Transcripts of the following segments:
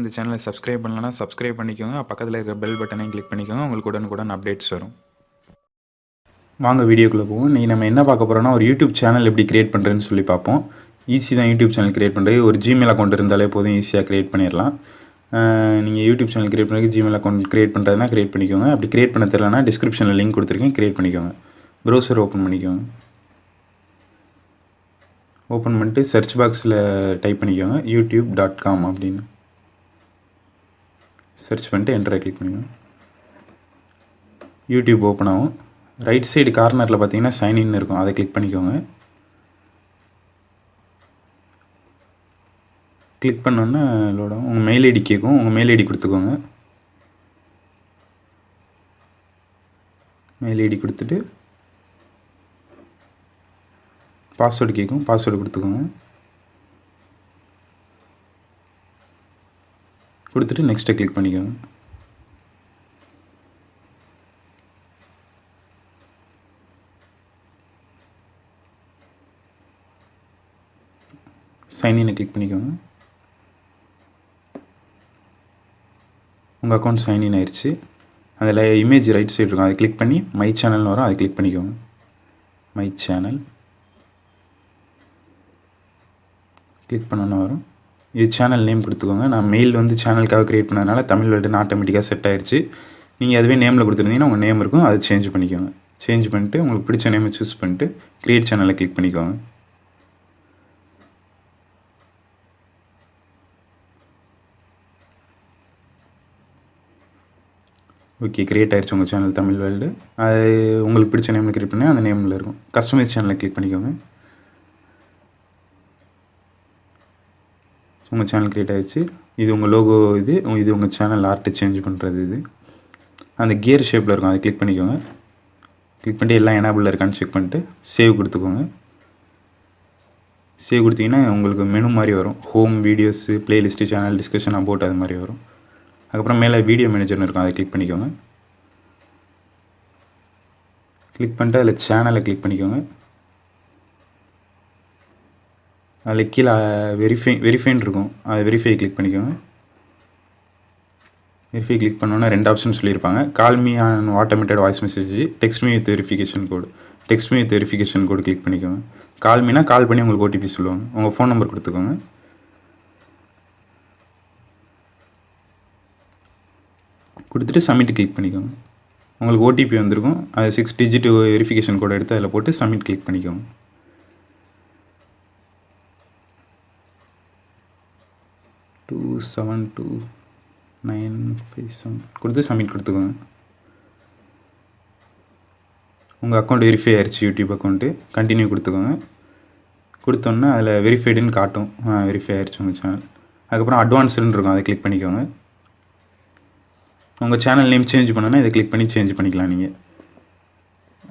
இந்த சேனலை சப்ஸ்கிரைப் பண்ணலன்னா சப்ஸ்கிரைப் பண்ணிக்கோங்க. பக்கத்தில் இருக்கிற பெல் பட்டனையும் கிளிக் பண்ணிக்கோங்க. உங்களுக்கு உடனுக்குடன் அப்டேட்ஸ் வரும். வாங்க வீடியோக்குள்ளே போவோம். நீங்கள் நம்ம என்ன பார்க்க போகிறோம்னா ஒரு யூடியூப் சேனல் எப்படி கிரியேட் பண்ணுறதுன்னு சொல்லி பார்ப்போம். ஈஸி தான் யூடியூப் சேனல் கிரியேட் பண்ணுறது ஒரு ஜிமெயில் அக்கௌண்ட் இருந்தாலே போதும். ஈஸியாக கிரியேட் பண்ணிடலாம். நீங்கள் யூடியூப் சேனல் கிரியேட் பண்ணுறதுக்கு ஜிமெயில் அக்கௌண்ட் கிரியேட் பண்ணுறதுனா கிரியேட் பண்ணிக்கோங்க. அப்படி கிரியேட் பண்ண தெரியலனா டிஸ்கிரிப்ஷனில் லிங்க் கொடுத்துருக்கேன். கிரியேட் பண்ணிக்கோங்க. ப்ரௌசர் ஓப்பன் பண்ணிக்கோங்க. ஓப்பன் பண்ணிட்டு சர்ச் பாக்ஸில் டைப் பண்ணிக்கோங்க. யூடியூப் டாட் காம் அப்படின்னு. சர்ச் பண்ணிட்டு என்டரை கிளிக் பண்ணிக்கோங்க யூடியூப் ஓப்பன் ஆகும். ரைட் சைடு கார்னரில் பார்த்தீங்கன்னா சைன்இன் இருக்கும். அதை கிளிக் பண்ணிக்கோங்க. கிளிக் பண்ணோன்னே லோட் ஆகும். உங்கள் மெயில் ஐடி கேட்கும். உங்கள் மெயில் ஐடி கொடுத்துக்கோங்க. மெயில் ஐடி கொடுத்துட்டு பாஸ்வேர்டு கேட்கும். பாஸ்வேர்டு கொடுத்துக்கோங்க. கொடுத்துட்டு நெக்ஸ்ட்டை கிளிக் பண்ணிக்கோங்க. சைன்இனை கிளிக் பண்ணிக்கோங்க. உங்கள் அக்கௌண்ட் சைன்இன் ஆயிடுச்சு அதில் இமேஜ் ரைட் சைடு இருக்கும். அதை கிளிக் பண்ணி மை சேனல்னு வரும். அதை கிளிக் பண்ணிக்கோங்க. மை சேனல் கிளிக் பண்ணோன்னு வரும். இது சேனல் நேம் கொடுத்துக்கோங்க. நான் மெயில் வந்து சேனலுக்காக க்ரியேட் பண்ணதுனால தமிழ் வேர்டுன்னு ஆட்டோமேட்டிக்காக செட் ஆயிடுச்சு நீங்கள் அதுவே நேமில் கொடுத்துருந்தீங்கன்னா உங்கள் நேம் இருக்கும். அதை சேஞ்ச் பண்ணிக்கோங்க. சேஞ்ச் பண்ணிட்டு உங்களுக்கு பிடிச்ச நேமை சூஸ் பண்ணிட்டு க்ரியேட் சேனலை கிளிக் பண்ணிக்கோங்க. ஓகே க்ரியேட் ஆயிடுச்சு உங்கள் சேனல் தமிழ் வேர்ல்டு அது உங்களுக்கு பிடிச்ச நேமில் க்ரியேட் பண்ணி அந்த நேமில் இருக்கும். கஸ்டமைஸ் சேனலை கிளிக் பண்ணிக்கோங்க. உங்கள் சேனல் க்ரியேட் ஆகிடுச்சு இது உங்கள் லோகோ இது இது உங்கள் சேனல் ஆர்ட்டை சேஞ்ச் பண்ணுறது இது. அந்த கியர் ஷேப்பில் இருக்கும். அதை கிளிக் பண்ணிக்கோங்க. கிளிக் பண்ணிட்டு எல்லாம் எனேபிளில் இருக்கான்னு செக் பண்ணிட்டு சேவ் கொடுத்துக்கோங்க. சேவ் கொடுத்தீங்கன்னா உங்களுக்கு மெனு மாதிரி வரும். Home videos playlist channel discussion about அது மாதிரி வரும். அதுக்கப்புறம் மேலே வீடியோ மேனேஜர்னு இருக்கும். அதை கிளிக் பண்ணிக்கோங்க. கிளிக் பண்ணிட்டு அதில் சேனலை கிளிக் பண்ணிக்கோங்க. அதில் கீழே வெரிஃபை வெரிஃபைன் இருக்கும். அது வெரிஃபை கிளிக் பண்ணிக்கோங்க. வெரிஃபை கிளிக் பண்ணோன்னா ரெண்டு ஆப்ஷன் சொல்லியிருப்பாங்க. Call me on automated voice message text me with verification code text me with verification code click பண்ணிக்கோங்க. கால் மீனா கால் பண்ணி உங்களுக்கு ஓடிபி சொல்லுவாங்க. உங்கள் ஃபோன் நம்பர் கொடுத்துக்கோங்க. கொடுத்துட்டு சப்மிட் கிளிக் பண்ணிக்கோங்க. உங்களுக்கு ஓடிபி வந்திருக்கும். அது சிக்ஸ் டிஜிட் வெரிஃபிகேஷன் கோட் எடுத்து அதில் போட்டு சப்மிட் கிளிக் பண்ணிக்கோங்க. Two seven two nine five seven கொடுத்து சப்மிட் கொடுத்துக்கோங்க. உங்கள் அக்கௌண்ட் வெரிஃபை ஆயிடுச்சு யூடியூப் அக்கௌண்ட்டு கண்டினியூ கொடுத்துக்கோங்க. கொடுத்தோன்னே அதில் வெரிஃபைடுன்னு காட்டும். வெரிஃபை ஆயிடுச்சு உங்கள் சேனல் அதுக்கப்புறம் அட்வான்ஸ்டுன்னு இருக்கும். அதை கிளிக் பண்ணிக்கோங்க. உங்கள் சேனல் நேம் சேஞ்ச் பண்ணோன்னா இதை கிளிக் பண்ணி சேஞ்ச் பண்ணிக்கலாம் நீங்கள்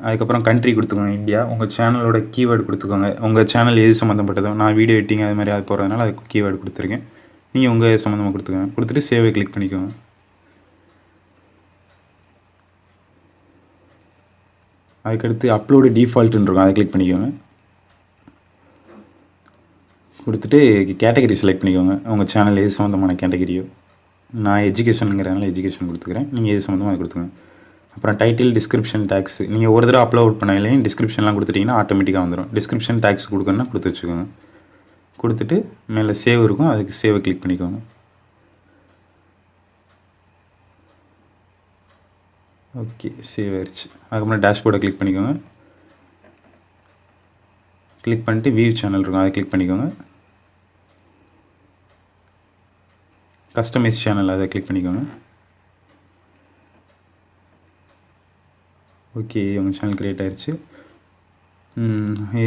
அதுக்கப்புறம் கண்ட்ரி கொடுத்துக்கோங்க இந்தியா உங்கள் சேனலோட கீவேர்டு கொடுத்துக்கோங்க. உங்கள் சேனல் எது சம்மந்தப்பட்டதோ நான் வீடியோ எடிட்டிங் அது மாதிரி அது போகிறதுனால அதுக்கு கீவேர்டு கொடுத்துருக்கேன். நீங்கள் உங்கள் சம்மந்தமாக கொடுத்துக்கோங்க. கொடுத்துட்டு சேவை கிளிக் பண்ணிக்கோங்க. அதுக்கடுத்து அப்லோடு டிஃபால்ட்டுன்னு இருக்கும். அதை கிளிக் பண்ணிக்கோங்க. கொடுத்துட்டு கேட்டகரி செலக்ட் பண்ணிக்கோங்க. உங்கள் சேனல் எது சம்மந்தமான கேட்டகரியோ நான் எஜுகேஷனுங்கிறதுனால எஜுகேஷன் கொடுத்துக்கிறேன். நீங்கள் எது சம்மந்தமாக கொடுத்துங்க அப்புறம் டைட்டில் டிஸ்கிரிப்ஷன் டேக்ஸ் நீங்கள் ஒரு தடவை அப்லோட் பண்ணலையும் டிஸ்கிரிப்ஷன்லாம் கொடுத்துட்டிங்கன்னா ஆட்டோமேட்டிக்காக வந்துடும் டிஸ்கிரிப்ஷன் டேக்ஸ் கொடுக்கணுன்னா கொடுத்து வச்சுக்கோங்க. கொடுத்துட்டு மேலே சேவ் இருக்கும். அதுக்கு சேவை கிளிக் பண்ணிக்கோங்க. ஓகே சேவ் ஆயிடுச்சு அதுக்கப்புறம் டேஷ்போர்டை கிளிக் பண்ணிக்கோங்க. கிளிக் பண்ணிட்டு வியூ சேனல் இருக்கும். அதை கிளிக் பண்ணிக்கோங்க. கஸ்டமைஸ் சேனல் அதை கிளிக் பண்ணிக்கோங்க. ஓகே உங்கள் சேனல் க்ரியேட் ஆயிடுச்சு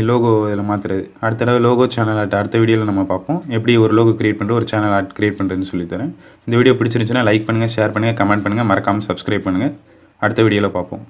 லோகோ இதில் மாற்றுறது அடுத்த தடவை லோகோ சேனல் ஆர்ட் அடுத்த வீடியோவில் நம்ம பார்ப்போம். எப்படி ஒரு லோகோ க்ரியேட் பண்ணுறோம் ஒரு சேனல் ஆர்ட் க்ரியேட் பண்ணுறதுன்னு சொல்லித்தரேன் இந்த வீடியோ பிடிச்சிருந்துச்சுன்னா லைக் பண்ணுங்கள் ஷேர் பண்ணுங்கள் கமெண்ட் பண்ணுங்கள் மறக்காமல் சப்ஸ்கிரைப் பண்ணுங்கள் அடுத்த வீடியோவில் பார்ப்போம்.